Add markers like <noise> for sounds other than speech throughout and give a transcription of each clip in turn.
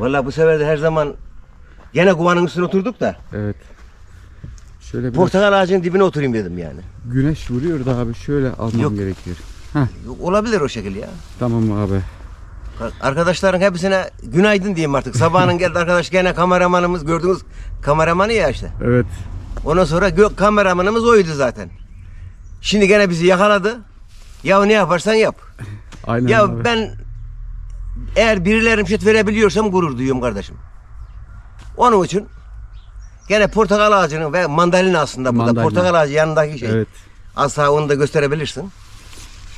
Vallahi bu sefer de her zaman gene kovanın üstüne oturduk da Evet. Şöyle biraz portakal ağacının dibine oturayım dedim yani. güneş vuruyor da abi şöyle almam Yok. gerekiyor. Olabilir o şekil ya. Tamam abi. Arkadaşların hepsine günaydın diyeyim artık. Sabahın <laughs> geldi arkadaş gene kameramanımız gördünüz kameramanı ya işte. Evet. Ondan sonra gö- kameramanımız oydu zaten. Şimdi gene bizi yakaladı. Ya ne yaparsan yap. <laughs> Aynen Ya abi. ben eğer birilerim şut verebiliyorsam gurur duyuyorum kardeşim. Onun için gene portakal ağacının ve mandalina aslında burada. Mandalina. Portakal ağacı yanındaki şey. Evet. Sonra onu da gösterebilirsin.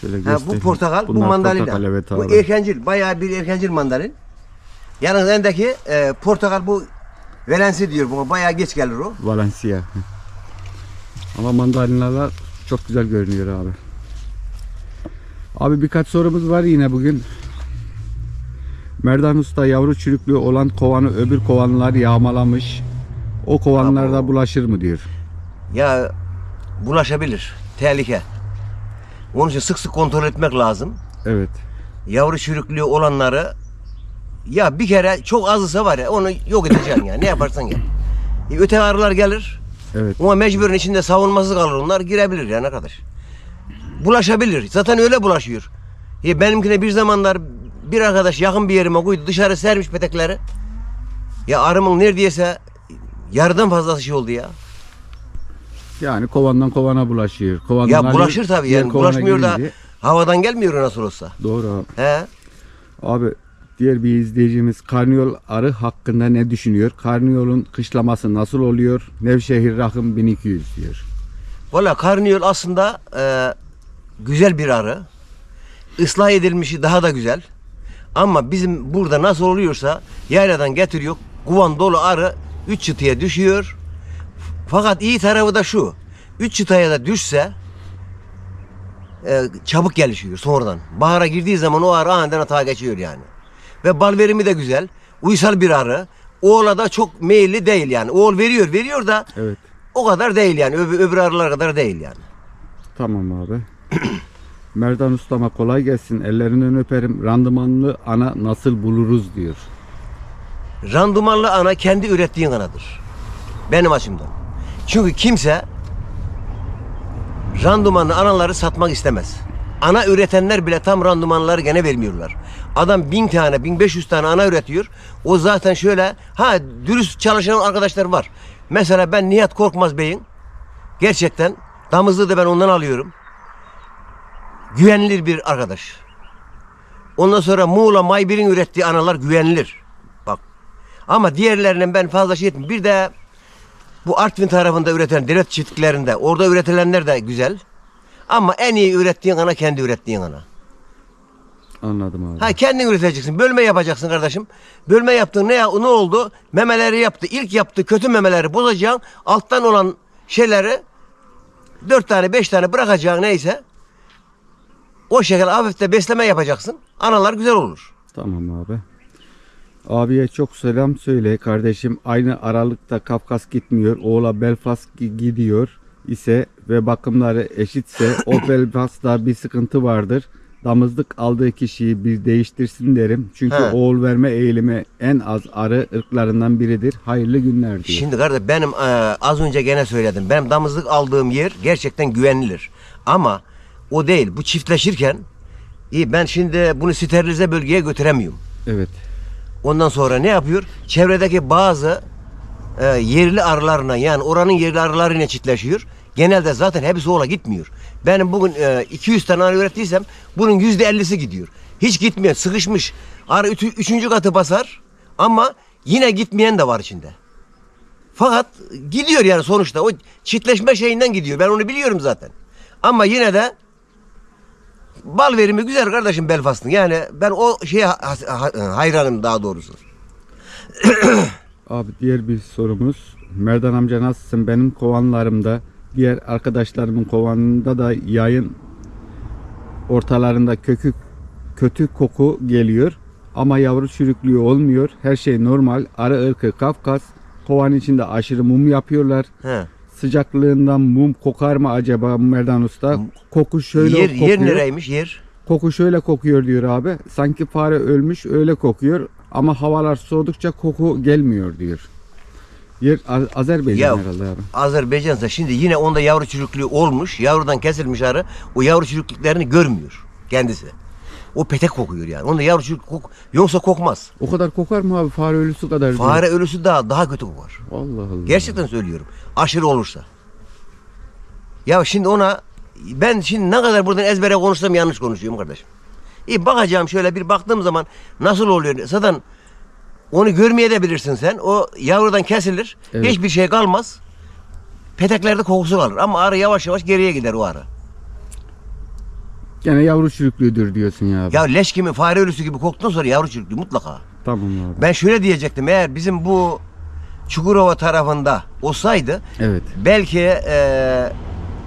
Şöyle Ha, göstereyim. bu portakal, bu Bunlar mandalina. portakal, evet bu abi. erkencil, bayağı bir erkencil mandalin. Yalnız endeki e, portakal bu Valensi diyor buna. Bayağı geç gelir o. Valencia. Ama mandalinalar çok güzel görünüyor abi. Abi birkaç sorumuz var yine bugün. Merdan Usta yavru çürüklüğü olan kovanı öbür kovanlar yağmalamış. O kovanlarda Abo. bulaşır mı diyor. Ya bulaşabilir. Tehlike. Onun için sık sık kontrol etmek lazım. Evet. Yavru çürüklüğü olanları ya bir kere çok azısa var ya onu yok edeceksin ya. Ne yaparsan yap. E, öte arılar gelir. Evet. Ama mecburen içinde savunmasız kalır onlar. Girebilir yani arkadaş. Bulaşabilir. Zaten öyle bulaşıyor. E, benimkine bir zamanlar bir arkadaş yakın bir yerime koydu. Dışarı sermiş petekleri. Ya arımın neredeyse yarıdan fazlası şey oldu ya. Yani kovandan kovana bulaşıyor. Kovandan Ya bulaşır tabii yani. Bulaşmıyor da havadan gelmiyor nasıl olsa. Doğru abi. He? Abi diğer bir izleyicimiz karniyol arı hakkında ne düşünüyor? Karniyolun kışlaması nasıl oluyor? Nevşehir rakım 1200 diyor. Valla karniyol aslında e, güzel bir arı. Islah edilmişi daha da güzel. Ama bizim burada nasıl oluyorsa yayladan getiriyor. Kuvan dolu arı 3 çıtaya düşüyor. Fakat iyi tarafı da şu. 3 çıtaya da düşse e, çabuk gelişiyor sonradan. Bahara girdiği zaman o arı aniden hata geçiyor yani. Ve bal verimi de güzel. Uysal bir arı. Oğla da çok meyilli değil yani. Oğul veriyor veriyor da Evet. o kadar değil yani. Öbür, öbür arılar kadar değil yani. Tamam abi. <clears throat> Merdan Ustama kolay gelsin. Ellerinden öperim. Randımanlı ana nasıl buluruz diyor. Randımanlı ana kendi ürettiğin anadır. Benim açımdan. Çünkü kimse randımanlı anaları satmak istemez. Ana üretenler bile tam randımanları gene vermiyorlar. Adam bin tane, bin beş yüz tane ana üretiyor. O zaten şöyle, ha dürüst çalışan arkadaşlar var. Mesela ben Nihat Korkmaz Bey'in gerçekten damızlığı da ben ondan alıyorum. Güvenilir bir arkadaş. Ondan sonra Muğla Maybir'in ürettiği analar güvenilir. Bak. Ama diğerlerinden ben fazla şey etmiyorum. Bir de bu Artvin tarafında üreten devlet çiftliklerinde orada üretilenler de güzel. Ama en iyi ürettiğin ana kendi ürettiğin ana. Anladım abi. Ha kendin üreteceksin. Bölme yapacaksın kardeşim. Bölme yaptın ne ya- ne oldu? Memeleri yaptı. İlk yaptı kötü memeleri bozacaksın. Alttan olan şeyleri dört tane beş tane bırakacaksın neyse. O şekilde hafif de besleme yapacaksın. Analar güzel olur. Tamam abi. Abiye çok selam söyle kardeşim. Aynı aralıkta Kafkas gitmiyor. Oğla Belfast gi- gidiyor ise ve bakımları eşitse o <coughs> Belfast'ta bir sıkıntı vardır. Damızlık aldığı kişiyi bir değiştirsin derim. Çünkü He. oğul verme eğilimi en az arı ırklarından biridir. Hayırlı günler diyor. Şimdi kardeş benim e, az önce gene söyledim. Benim damızlık aldığım yer gerçekten güvenilir. Ama o değil. Bu çiftleşirken iyi ben şimdi bunu sterilize bölgeye götüremiyorum. Evet. Ondan sonra ne yapıyor? Çevredeki bazı e, yerli arılarına yani oranın yerli arılarıyla çiftleşiyor. Genelde zaten hepsi ola gitmiyor. Benim bugün e, 200 tane arı ürettiysem bunun yüzde 50'si gidiyor. Hiç gitmiyor. Sıkışmış. Arı ütü, üçüncü katı basar ama yine gitmeyen de var içinde. Fakat gidiyor yani sonuçta. O çiftleşme şeyinden gidiyor. Ben onu biliyorum zaten. Ama yine de bal verimi güzel kardeşim Belfast'ın. Yani ben o şeye ha- ha- hayranım daha doğrusu. Abi diğer bir sorumuz. Merdan amca nasılsın? Benim kovanlarımda diğer arkadaşlarımın kovanında da yayın ortalarında kökü kötü koku geliyor. Ama yavru çürüklüğü olmuyor. Her şey normal. Arı ırkı Kafkas. Kovan içinde aşırı mum yapıyorlar. He. Sıcaklığından mum kokar mı acaba Merdan Usta? Koku şöyle yer, kokuyor. yer nereymiş yer? Koku şöyle kokuyor diyor abi. Sanki fare ölmüş öyle kokuyor. Ama havalar soğudukça koku gelmiyor diyor. Yer Az- Azerbaycan Ya- herhalde abi. Azerbaycan'sa şimdi yine onda yavru çürüklüğü olmuş. Yavrudan kesilmiş arı. O yavru çürüklüklerini görmüyor kendisi. O petek kokuyor yani. Onda yavru çürük kok yoksa kokmaz. O kadar kokar mı abi? Fare ölüsü kadar. Fare ölüsü daha daha kötü kokar. Allah Allah. Gerçekten söylüyorum. Aşırı olursa. Ya şimdi ona ben şimdi ne kadar buradan ezbere konuşsam yanlış konuşuyorum kardeşim. İyi bakacağım şöyle bir baktığım zaman nasıl oluyor? Zaten onu görmeye de bilirsin sen. O yavrudan kesilir. Evet. Hiçbir şey kalmaz. Peteklerde kokusu kalır. Ama arı yavaş yavaş geriye gider o arı. Gene yavru çürüklüğüdür diyorsun ya abi. Ya leş gibi fare ölüsü gibi koktuktan sonra yavru çürüklü mutlaka. Tamam abi. Ben şöyle diyecektim. Eğer bizim bu Çukurova tarafında olsaydı Evet. belki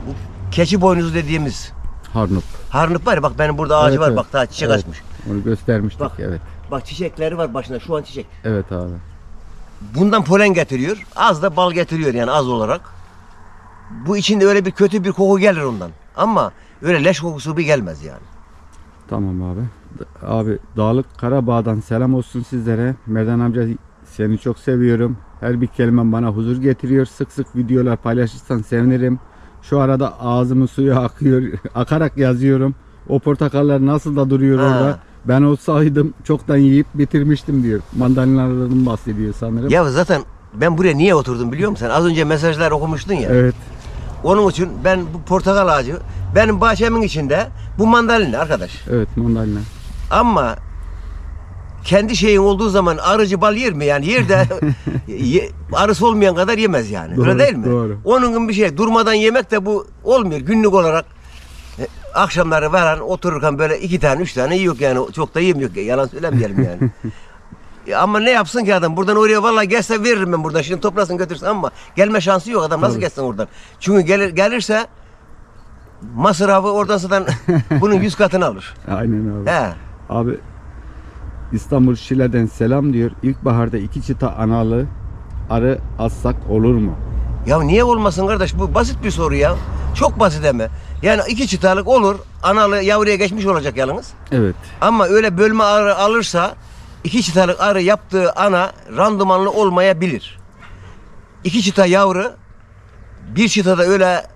bu keçi boynuzu dediğimiz Harnup. harnıp var ya bak benim burada ağacı Evet, var evet. bak daha çiçek Evet. açmış. Onu göstermiştik Bak. evet. Bak çiçekleri var başında şu an çiçek. Evet abi. Bundan polen getiriyor. Az da bal getiriyor yani az olarak. Bu içinde öyle bir kötü bir koku gelir ondan. Ama öyle leş kokusu bir gelmez yani. Tamam abi. Abi Dağlık Karabağ'dan selam olsun sizlere. Merdan amca seni çok seviyorum. Her bir kelimen bana huzur getiriyor. Sık sık videolar paylaşırsan sevinirim. Şu arada ağzımın suyu akıyor. <laughs> Akarak yazıyorum. O portakallar nasıl da duruyor Ha. orada. Ben olsaydım çoktan yiyip bitirmiştim diyor. Mandalinalardan bahsediyor sanırım. Ya zaten ben buraya niye oturdum biliyor musun? Sen az önce mesajlar okumuştun ya. Evet. Onun için ben bu portakal ağacı benim bahçemin içinde bu mandalina arkadaş. Evet mandalina. Ama kendi şeyin olduğu zaman arıcı bal yer mi? Yani yer de <laughs> ye- arısı olmayan kadar yemez yani. Doğru, Öyle değil mi? doğru. Onun gibi bir şey. Durmadan yemek de bu olmuyor. Günlük olarak e, akşamları veren otururken böyle iki tane üç tane yiyor yani. Çok da yemiyor. Yalan söylemeyelim yani. <laughs> Ama ne yapsın ki adam? Buradan oraya vallahi gelse veririm ben buradan. Şimdi toplasın götürsün ama gelme şansı yok adam. Nasıl Tabii. gelsin oradan? Çünkü gelir, gelirse masrafı oradan zaten <laughs> bunun yüz katını alır. Aynen abi. He. Abi İstanbul Şile'den selam diyor. İlkbaharda iki çıta analı arı assak olur mu? Ya niye olmasın kardeş? Bu basit bir soru ya. Çok basit ama. Yani iki çıtalık olur. Analı yavruya geçmiş olacak yalnız. Evet. Ama öyle bölme arı alırsa iki çıtalık arı yaptığı ana randımanlı olmayabilir. İki çıta yavru bir çıtada öyle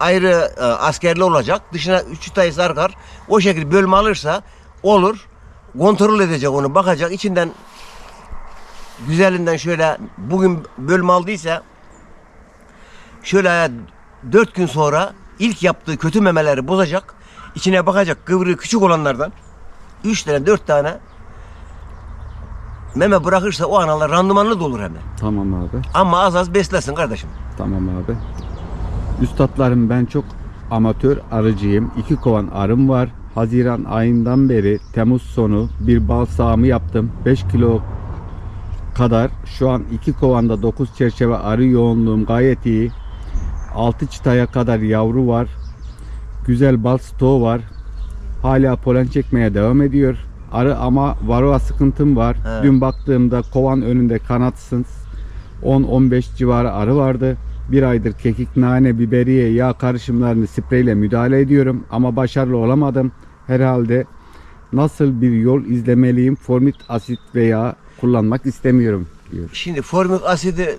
ayrı e, askerli olacak. Dışına üç çıtayı sarkar. O şekilde bölme alırsa olur. Kontrol edecek onu bakacak. içinden güzelinden şöyle bugün bölme aldıysa şöyle dört gün sonra ilk yaptığı kötü memeleri bozacak. içine bakacak kıvrığı küçük olanlardan üç tane dört tane meme bırakırsa o analar randımanlı da olur hemen. Tamam abi. Ama az az beslesin kardeşim. Tamam abi. Üstadlarım ben çok amatör arıcıyım. İki kovan arım var. Haziran ayından beri Temmuz sonu bir bal sağımı yaptım. 5 kilo kadar. Şu an iki kovanda 9 çerçeve arı yoğunluğum gayet iyi. 6 çıtaya kadar yavru var. Güzel bal stoğu var. Hala polen çekmeye devam ediyor. Arı ama varroa sıkıntım var. He. Dün baktığımda kovan önünde kanatsız 10-15 civarı arı vardı. Bir aydır kekik, nane, biberiye, yağ karışımlarını spreyle müdahale ediyorum ama başarılı olamadım. Herhalde nasıl bir yol izlemeliyim? Formit asit veya kullanmak istemiyorum diyor. Şimdi formik asidi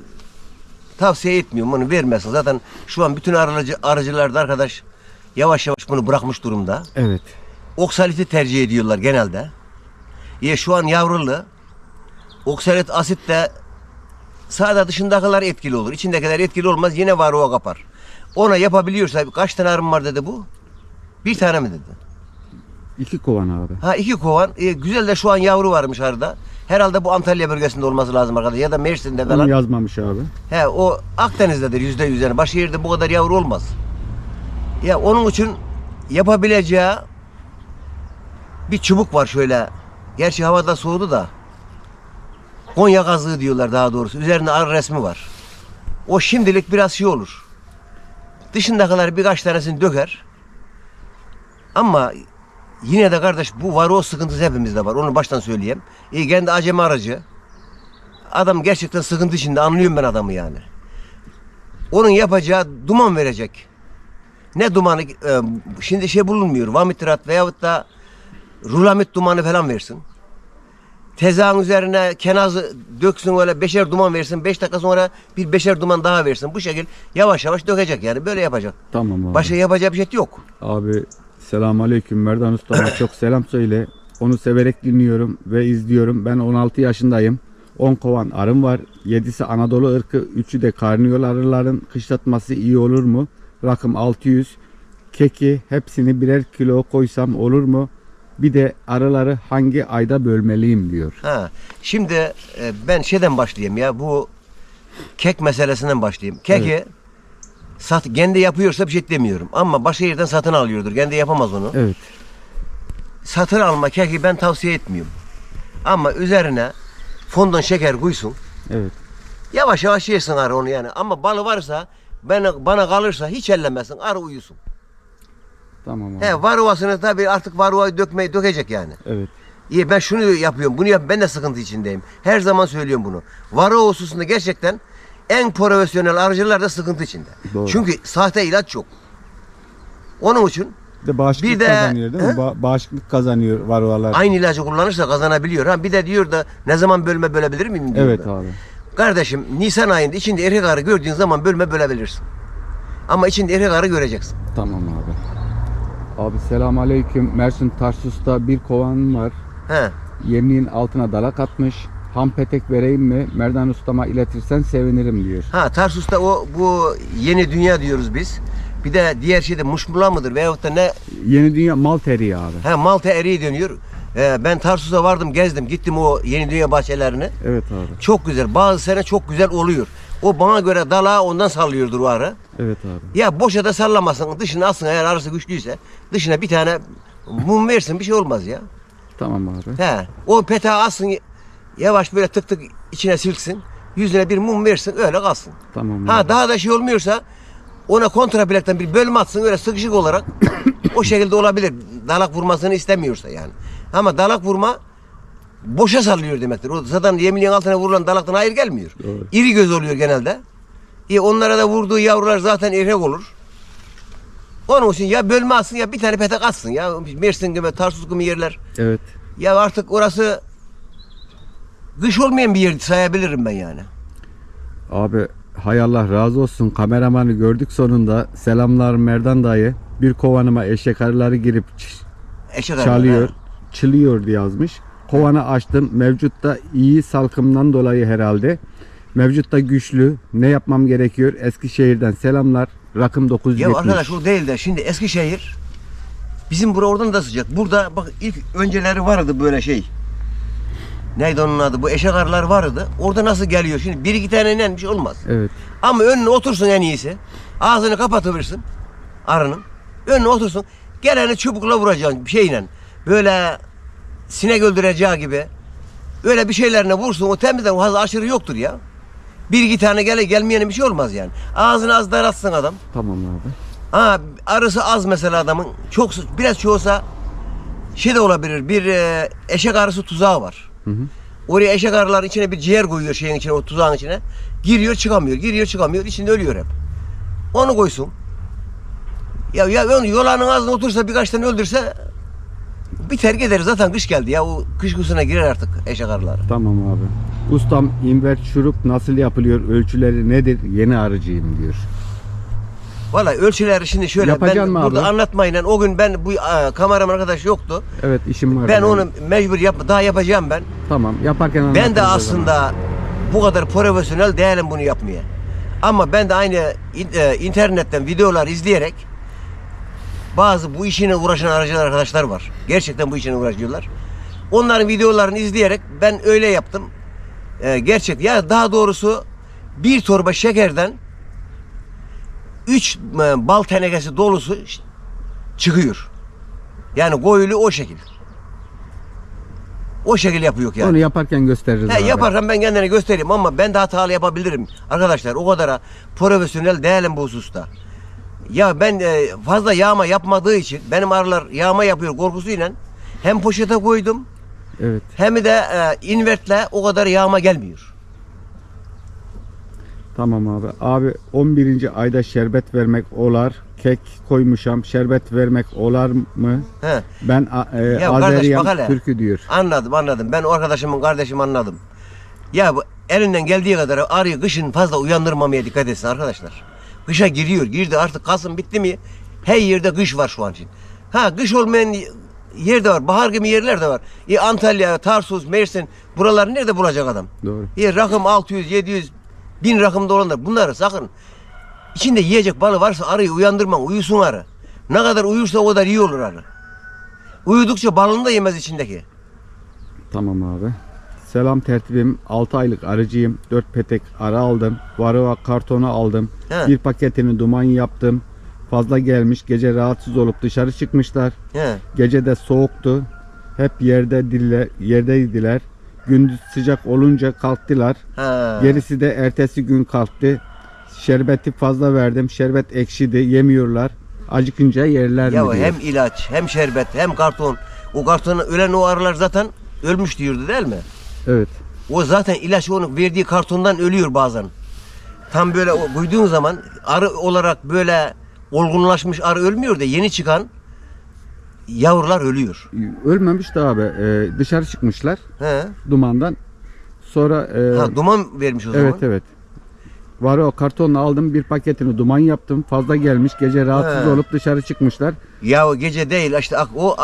tavsiye etmiyorum. Onu vermesin. Zaten şu an bütün arıcı, arıcılar da arkadaş yavaş yavaş bunu bırakmış durumda. Evet. Oksaliti tercih ediyorlar genelde. Ya şu an yavrulu. Oksalit asit de sağda dışındakiler etkili olur. İçindekiler etkili olmaz. Yine var o kapar. Ona yapabiliyorsa kaç tane arım var dedi bu? Bir tane mi dedi? İki kovan abi. Ha iki kovan. E, güzel de şu an yavru varmış arada. Herhalde bu Antalya bölgesinde olması lazım arkadaşlar. Ya da Mersin'de Onu falan. yazmamış abi. He o Akdeniz'dedir yüzde yüz yani. Başka yerde bu kadar yavru olmaz. Ya onun için yapabileceği bir çubuk var şöyle. Gerçi havada soğudu da. Konya kazığı diyorlar daha doğrusu. Üzerinde arı resmi var. O şimdilik biraz şey olur. Dışındakiler birkaç tanesini döker. Ama yine de kardeş bu var o sıkıntısı hepimizde var. Onu baştan söyleyeyim. İyi kendi acemi aracı. Adam gerçekten sıkıntı içinde anlıyorum ben adamı yani. Onun yapacağı duman verecek. Ne dumanı? e, şimdi şey bulunmuyor. Vamitrat veyahut da rulamit dumanı falan versin. tezağın üzerine kenazı döksün öyle beşer duman versin. Beş dakika sonra bir beşer duman daha versin. Bu şekil yavaş yavaş dökecek yani. Böyle yapacak. Tamam abi. Başka yapacağı bir şey yok. Abi selamünaleyküm Merdan Usta'ma <coughs> çok selam söyle. Onu severek dinliyorum ve izliyorum. Ben 16 yaşındayım. 10 kovan arım var. 7'si Anadolu ırkı, 3'ü de karniyol arıların kışlatması iyi olur mu? Rakım 600. Keki hepsini birer kilo koysam olur mu? Bir de arıları hangi ayda bölmeliyim diyor. Ha. Şimdi e, ben şeyden başlayayım ya. Bu kek meselesinden başlayayım. Keki sat, kendi yapıyorsa bir şey demiyorum. Ama başka yerden satın alıyordur. Kendi yapamaz onu. Evet. Satın alma keki ben tavsiye etmiyorum. Ama üzerine fondon şeker koysun. Evet. Yavaş yavaş yesin arı onu yani. Ama balı varsa bana, bana kalırsa hiç ellemesin. Arı uyusun. Tamam abi. He varuvasını tabii artık varuvayı dökmeyi dökecek yani. Evet. İyi ben şunu yapıyorum. Bunu yap ben de sıkıntı içindeyim. Her zaman söylüyorum bunu. Varuva hususunda gerçekten en profesyonel arıcılar da sıkıntı içinde. Doğru. Çünkü sahte ilaç yok. Onun için Bir de bağışıklık Bir de- kazanıyor değil mi? He? Ba- bağışıklık kazanıyor varovalar. aynı ilacı kullanırsa kazanabiliyor. Ha bir de diyor da ne zaman bölme bölebilir miyim diyor Evet da. abi. Kardeşim Nisan ayında içinde erkek arı gördüğün zaman bölme bölebilirsin. Ama içinde erkek arı göreceksin. Tamam abi. Abi selam aleyküm. Mersin Tarsus'ta bir kovan var. He. Yemliğin altına dalak atmış. Ham petek vereyim mi? Merdan ustama iletirsen sevinirim diyor. Ha Tarsus'ta o bu yeni dünya diyoruz biz. Bir de diğer şeyde muşmula mıdır veyahut da ne Yeni dünya mal teriği abi. He Malta eriği dönüyor. Ee, ben Tarsus'a vardım gezdim gittim o yeni dünya bahçelerine. Evet abi. Çok güzel bazı sene çok güzel oluyor. O bana göre dala ondan sallıyordur o arı. Evet abi. Ya boşa da sallamasın dışına alsın eğer arısı güçlüyse. Dışına bir tane mum versin bir şey olmaz ya. Tamam abi. He o petağı alsın yavaş böyle tık tık içine silksin. Yüzüne bir mum versin öyle kalsın. Tamam Ha abi. daha da şey olmuyorsa ona kontraplaktan bir bölme atsın öyle sıkışık olarak <coughs> o şekilde olabilir. Dalak vurmasını istemiyorsa yani. Ama dalak vurma boşa sallıyor demektir. O zaten yeminliğin altına vurulan dalaktan hayır gelmiyor. Doğru. İri göz oluyor genelde. E onlara da vurduğu yavrular zaten erkek olur. Onun için ya bölme atsın ya bir tane petek atsın ya. Mersin gibi, Tarsus gibi yerler. Evet. Ya artık orası kış olmayan bir yer sayabilirim ben yani. Abi hay Allah razı olsun kameramanı gördük sonunda. Selamlar Merdan dayı. Bir kovanıma eşek arıları girip Eşek çalıyor, ha. çılıyor diye yazmış. Kovanı açtım. Mevcutta iyi salkımdan dolayı herhalde. Mevcutta güçlü. Ne yapmam gerekiyor? Eskişehir'den selamlar. Rakım 970. Ya arkadaş o değil de şimdi Eskişehir bizim bura oradan da sıcak. Burada bak ilk önceleri vardı böyle şey. Neydi onun adı? Bu eşek arılar vardı. Orada nasıl geliyor? Şimdi bir iki tane bir şey olmaz. Evet. Ama önüne otursun en iyisi. Ağzını kapatıversin arının. Önüne otursun. Geleni çubukla vuracaksın bir şeyle. Böyle sinek öldüreceği gibi. Öyle bir şeylerine vursun. O temizden fazla aşırı yoktur ya. Bir iki tane gele gelmeyene bir şey olmaz yani. Ağzını az daratsın adam. Tamam abi. Ha arısı az mesela adamın. Çok biraz çoğusa şey de olabilir. Bir e, eşek arısı tuzağı var. Hı hı. Oraya eşek arıların içine bir ciğer koyuyor şeyin içine, o tuzağın içine. Giriyor çıkamıyor, giriyor çıkamıyor. içinde ölüyor hep. Onu koysun. Ya ya yolanın ağzına otursa birkaç tane öldürse biter gider. Zaten kış geldi ya. O kış kuşuna girer artık eşek arıları. Tamam abi. Ustam invert şurup nasıl yapılıyor? Ölçüleri nedir? Yeni arıcıyım diyor. Valla ölçüleri şimdi şöyle Yapacaksın ben mı burada abi? anlatmayla o gün ben bu a, kameraman arkadaş yoktu. Evet işim var. Ben benim. onu mecbur yap daha yapacağım ben. Tamam yaparken Ben de anlatırız o zaman. aslında bu kadar profesyonel değilim bunu yapmaya. Ama ben de aynı in- e, internetten videolar izleyerek bazı bu işine uğraşan aracılar arkadaşlar var. Gerçekten bu işine uğraşıyorlar. Onların videolarını izleyerek ben öyle yaptım. E, gerçek ya daha doğrusu bir torba şekerden 3 bal tenekesi dolusu çıkıyor. Yani koyulu o şekil. O şekil yapıyor yani. Onu yaparken gösteririz He, yaparsam ben kendine göstereyim ama ben de hatalı yapabilirim. Arkadaşlar o kadar profesyonel değilim bu hususta. Ya ben e, fazla yağma yapmadığı için benim arılar yağma yapıyor korkusuyla hem poşete koydum Evet. hem de e, invertle o kadar yağma gelmiyor. Tamam abi. Abi 11. ayda şerbet vermek olar. Kek koymuşam. Şerbet vermek olar mı? He. Ben e, Ya kardeş, türkü diyor. Anladım anladım. Ben o arkadaşımın kardeşim anladım. Ya bu elinden geldiği kadar arıyı kışın fazla uyandırmamaya dikkat etsin arkadaşlar. Kışa giriyor. Girdi artık Kasım bitti mi? Her yerde kış var şu an için. Ha kış olmayan yer de var. Bahar gibi yerler de var. E, Antalya, Tarsus, Mersin buraları nerede bulacak adam? Doğru. E, rakım 600, 700, 1000 rakımda olanlar. Bunları sakın içinde yiyecek balı varsa arıyı uyandırman. Uyusun arı. Ne kadar uyursa o kadar iyi olur arı. Uyudukça balını da yemez içindeki. Tamam abi. Selam tertibim. 6 aylık arıcıyım. 4 petek arı aldım. Varroa kartonu aldım. He. Bir paketini duman yaptım. Fazla gelmiş. Gece rahatsız olup dışarı çıkmışlar. He. Gece de soğuktu. Hep yerde dille, yerdeydiler. Gündüz sıcak olunca kalktılar. Ha. Gerisi de ertesi gün kalktı. Şerbeti fazla verdim. Şerbet ekşidi. Yemiyorlar. Acıkınca yerler Ya mi diyor. hem ilaç, hem şerbet, hem karton. O kartona ölen o arılar zaten ölmüş diyordu değil mi? Evet. O zaten ilaç onun verdiği kartondan ölüyor bazen. Tam böyle o duyduğun zaman arı olarak böyle olgunlaşmış arı ölmüyor da yeni çıkan yavrular ölüyor. Ölmemiş de abi. Ee, dışarı çıkmışlar. He. dumandan. Sonra e, Ha, duman vermiş o zaman. evet evet. Var o kartonla aldım bir paketini duman yaptım. Fazla gelmiş. Gece rahatsız He. olup dışarı çıkmışlar. Ya o gece değil işte ak- o,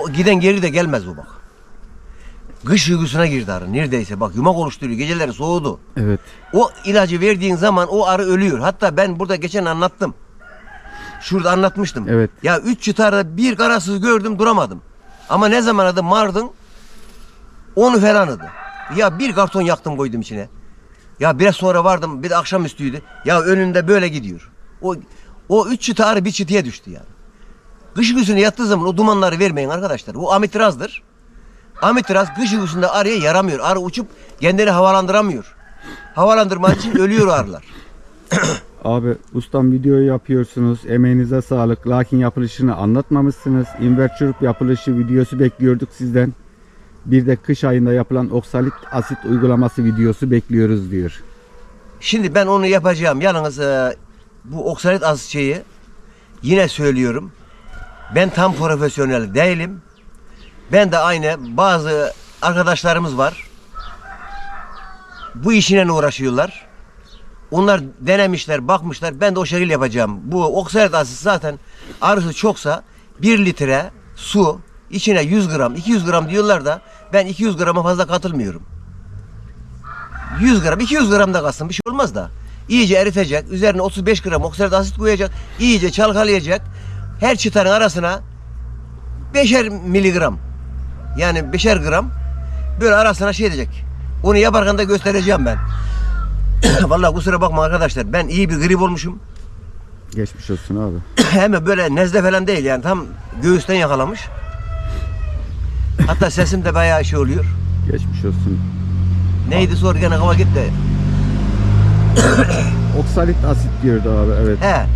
o giden geri de gelmez bu bak. Kış uykusuna girdi arı neredeyse bak yumak oluşturuyor geceleri soğudu. Evet. O ilacı verdiğin zaman o arı ölüyor. Hatta ben burada geçen anlattım. Şurada anlatmıştım. Evet. Ya üç çıtarda bir karasız gördüm duramadım. Ama ne zaman adı Mardın onu falan adı. Ya bir karton yaktım koydum içine. Ya biraz sonra vardım bir de akşamüstüydü. Ya önünde böyle gidiyor. O o üç çıta arı bir çıtıya düştü yani. Kış uykusuna yattığı zaman o dumanları vermeyin arkadaşlar. Bu amitrazdır. Amitraz kış uykusunda arıya yaramıyor. Arı uçup kendini havalandıramıyor. Havalandırmak için ölüyor arılar. <coughs> Abi ustam video yapıyorsunuz. Emeğinize sağlık. Lakin yapılışını anlatmamışsınız. Invertürp yapılışı videosu bekliyorduk sizden. Bir de kış ayında yapılan oksalit asit uygulaması videosu bekliyoruz diyor. Şimdi ben onu yapacağım. Yalnız e, bu oksalit az şeyi yine söylüyorum. Ben tam profesyonel değilim. Ben de aynı bazı arkadaşlarımız var. Bu işine uğraşıyorlar. Onlar denemişler, bakmışlar. Ben de o şekilde yapacağım. Bu oksalit asit zaten arısı çoksa 1 litre su içine 100 gram, 200 gram diyorlar da ben 200 grama fazla katılmıyorum. 100 gram, 200 gram da kalsın bir şey olmaz da. İyice eritecek, üzerine 35 gram oksalit asit koyacak, iyice çalkalayacak. Her çıtanın arasına 5'er miligram, yani 5'er gram böyle arasına şey edecek. Onu yaparken de göstereceğim ben. <clears throat> Vallahi kusura bakma arkadaşlar, ben iyi bir grip olmuşum. Geçmiş olsun abi. <clears throat> Hem böyle nezle falan değil yani tam göğüsten yakalamış. Hatta sesim de bayağı şey oluyor. Geçmiş olsun. Neydi sor gene hava gitti. <coughs> Oksalit asit diyordu abi evet. He.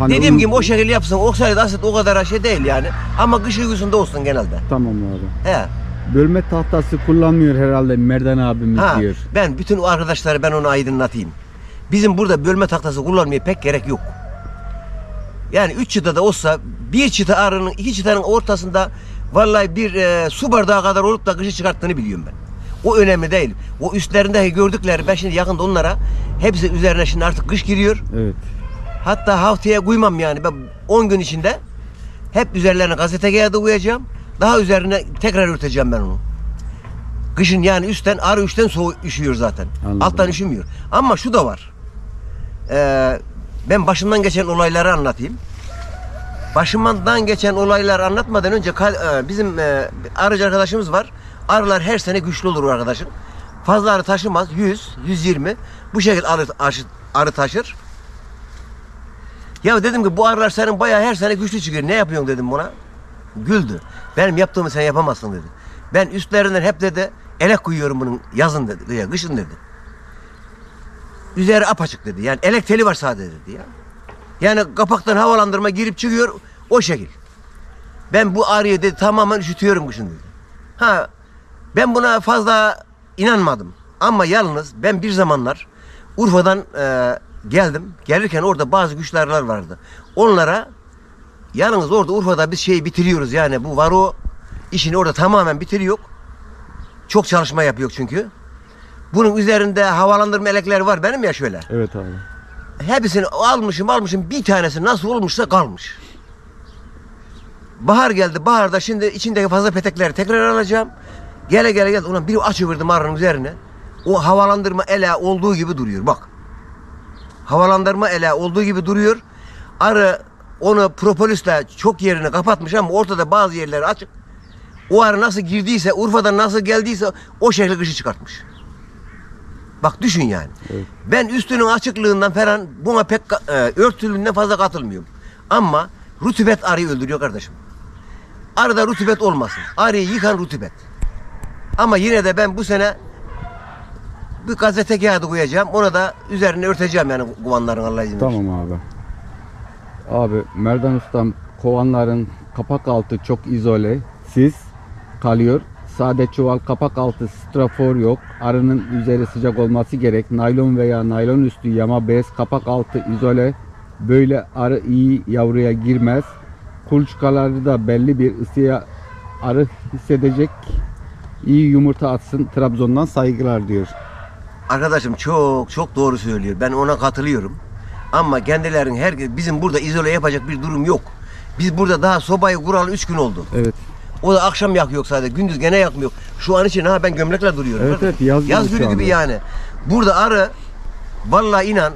Hani Dediğim gibi o şekilde yapsın. Oksalit asit o kadar şey değil yani. Ama kış uykusunda olsun genelde. Tamam abi. He. Bölme tahtası kullanmıyor herhalde Merdan abimiz Ha, diyor. ben bütün o arkadaşları ben onu aydınlatayım. Bizim burada bölme tahtası kullanmaya pek gerek yok. Yani üç çıta da olsa bir çıta arının iki çıtanın ortasında vallahi bir e, su bardağı kadar olup da kışı çıkarttığını biliyorum ben. O önemli değil. O üstlerinde gördükleri ben şimdi yakında onlara hepsi üzerine şimdi artık kış giriyor. Evet. Hatta haftaya koymam yani. Ben 10 gün içinde hep üzerlerine gazete kağıdı koyacağım. Daha üzerine tekrar örteceğim ben onu. Kışın yani üstten arı üstten soğuk üşüyor zaten. Anladım. Alttan üşümüyor. Ama şu da var. Ee, ben başımdan geçen olayları anlatayım. Başımdan geçen olaylar anlatmadan önce e, bizim e, arıcı arkadaşımız var. Arılar her sene güçlü olur arkadaşın. Fazla arı taşımaz. 100, 120. Bu şekilde arı, arı taşır. Ya dedim ki bu senin bayağı her sene güçlü çıkıyor. Ne yapıyorsun dedim buna. Güldü. Benim yaptığımı sen yapamazsın dedi. Ben üstlerinden hep dedi elek koyuyorum bunun yazın dedi. Ya kışın dedi. Üzeri apaçık dedi. Yani elek teli var sadece dedi ya. Yani kapaktan havalandırma girip çıkıyor o şekil. Ben bu arıyı dedi tamamen üşütüyorum kışın dedi. Ha ben buna fazla inanmadım. Ama yalnız ben bir zamanlar Urfa'dan e, geldim. Gelirken orada bazı güçlerler vardı. Onlara yalnız orada Urfa'da biz şeyi bitiriyoruz yani bu varo işini orada tamamen bitiriyor. Çok çalışma yapıyor çünkü. Bunun üzerinde havalandırma elekleri var benim ya şöyle. Evet abi. Hepsini almışım almışım bir tanesi nasıl olmuşsa kalmış. Bahar geldi. Baharda şimdi içindeki fazla petekleri tekrar alacağım. Gele gele gele. Ulan biri açıverdim arının üzerine. O havalandırma ele olduğu gibi duruyor. Bak. Havalandırma ele olduğu gibi duruyor. Arı onu propolisle çok yerini kapatmış ama ortada bazı yerleri açık. O arı nasıl girdiyse, Urfa'dan nasıl geldiyse o şekilde kışı çıkartmış. Bak düşün yani. Evet. Ben üstünün açıklığından falan buna pek e, örtülüğünden fazla katılmıyorum. Ama rutubet arıyı öldürüyor kardeşim. Arıda rutubet olmasın. Arıyı yıkan rutubet. Ama yine de ben bu sene bir gazete kağıdı koyacağım. Ona da üzerine örteceğim yani kumanların Allah izin verirse. Tamam abi. Abi Merdan Ustam kovanların kapak altı çok izole, sis kalıyor. Sade çuval kapak altı strafor yok. Arının üzeri sıcak olması gerek. Naylon veya naylon üstü yama bez kapak altı izole. Böyle arı iyi yavruya girmez. Kuluçkaları da belli bir ısıya arı hissedecek. İyi yumurta atsın. Trabzon'dan saygılar diyor. Arkadaşım çok çok doğru söylüyor. Ben ona katılıyorum. Ama kendilerin her bizim burada izole yapacak bir durum yok. Biz burada daha sobayı kuralı 3 gün oldu. Evet. O da akşam yakıyor sadece. Gündüz gene yakmıyor. Şu an için ha ben gömlekle duruyorum. Evet, evet, yaz Yaz şu günü gibi anda. yani. Burada arı vallahi inan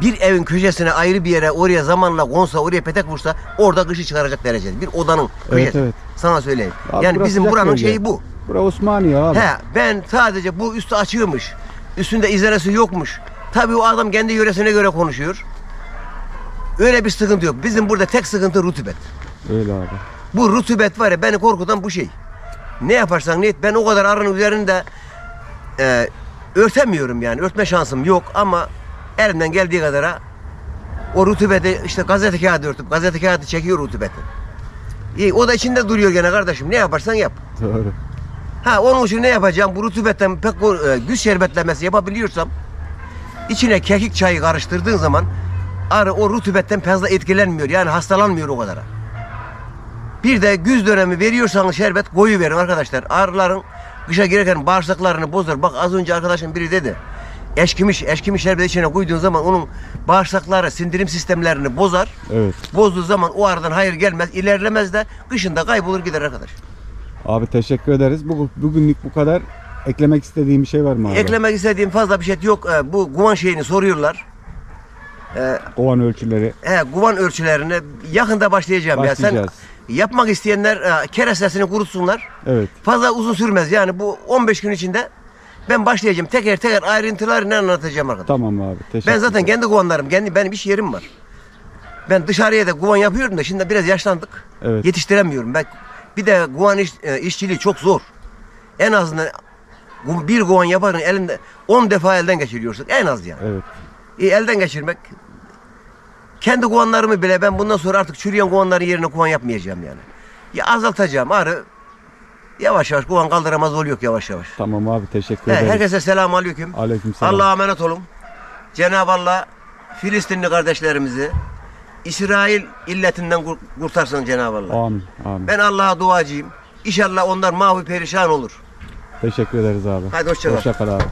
bir evin köşesine ayrı bir yere oraya zamanla konsa oraya petek vursa orada kışı çıkaracak derecede. Bir odanın Evet, köşesi. evet. Sana söyleyeyim. Abi yani burası bizim sıcak buranın bölge. şeyi bu. Bura Osmaniye abi. He ben sadece bu üstü açığımış. Üstünde izlenesi yokmuş. Tabii o adam kendi yöresine göre konuşuyor. Öyle bir sıkıntı yok. Bizim burada tek sıkıntı rutubet. Öyle abi. Bu rutubet var ya beni korkutan bu şey. Ne yaparsan ne et ben o kadar arının üzerinde e, örtemiyorum yani. Örtme şansım yok ama elimden geldiği kadara o rutubeti işte gazete kağıdı örtüp gazete kağıdı çekiyor rutubeti. İyi, o da içinde duruyor gene kardeşim. Ne yaparsan yap. Doğru. Ha onun için ne yapacağım? Bu rutubetten pek e, güç şerbetlemesi yapabiliyorsam içine kekik çayı karıştırdığın zaman arı o rutubetten fazla etkilenmiyor. Yani hastalanmıyor o kadar. Bir de güz dönemi veriyorsanız şerbet koyu verin arkadaşlar. Arıların kışa girerken bağırsaklarını bozar. Bak az önce arkadaşım biri dedi. Eşkimiş, eşkimiş şerbeti içine koyduğun zaman onun bağırsakları, sindirim sistemlerini bozar. Evet. Bozduğu zaman o arıdan hayır gelmez, ilerlemez de kışında kaybolur gider arkadaş. Abi teşekkür ederiz. Bu, bugünlük bu kadar. Eklemek istediğim bir şey var mı abi? Eklemek istediğim fazla bir şey yok. Ee, Bu guvan şeyini soruyorlar. Ee, Kovan ölçüleri. he, guvan ölçülerini yakında başlayacağım ya. Başlayacağız. Sen yapmak isteyenler e, kerestesini kurutsunlar. Evet. Fazla uzun sürmez. Yani bu 15 gün içinde ben başlayacağım. Teker teker ayrıntılarını anlatacağım arkadaşlar. Tamam abi. Teşekkür Ben zaten kendi guvanlarım, kendi benim iş yerim var. Ben dışarıya da guvan yapıyorum da şimdi biraz yaşlandık. Evet. Yetiştiremiyorum. Ben bir de guvan iş, e, işçiliği çok zor. En azından bir guvan yaparın elinde 10 defa elden geçiriyorsun en az yani. Evet. E, elden geçirmek kendi guvanlarımı bile ben bundan sonra artık çürüyen guvanların yerine guvan yapmayacağım yani. Ya azaltacağım arı yavaş yavaş guvan kaldıramaz oluyor yavaş yavaş. Tamam abi teşekkür He, ederiz. herkese selamun aleyküm. Aleykümselam. Allah'a emanet olun. Cenab-ı Allah Filistinli kardeşlerimizi İsrail illetinden kur- kurtarsın Cenab-ı Allah. Amin. Amin. Ben Allah'a duacıyım. İnşallah onlar mahvi perişan olur. Teşekkür ederiz abi. Hadi hoşça kal. Hoşça kal abi.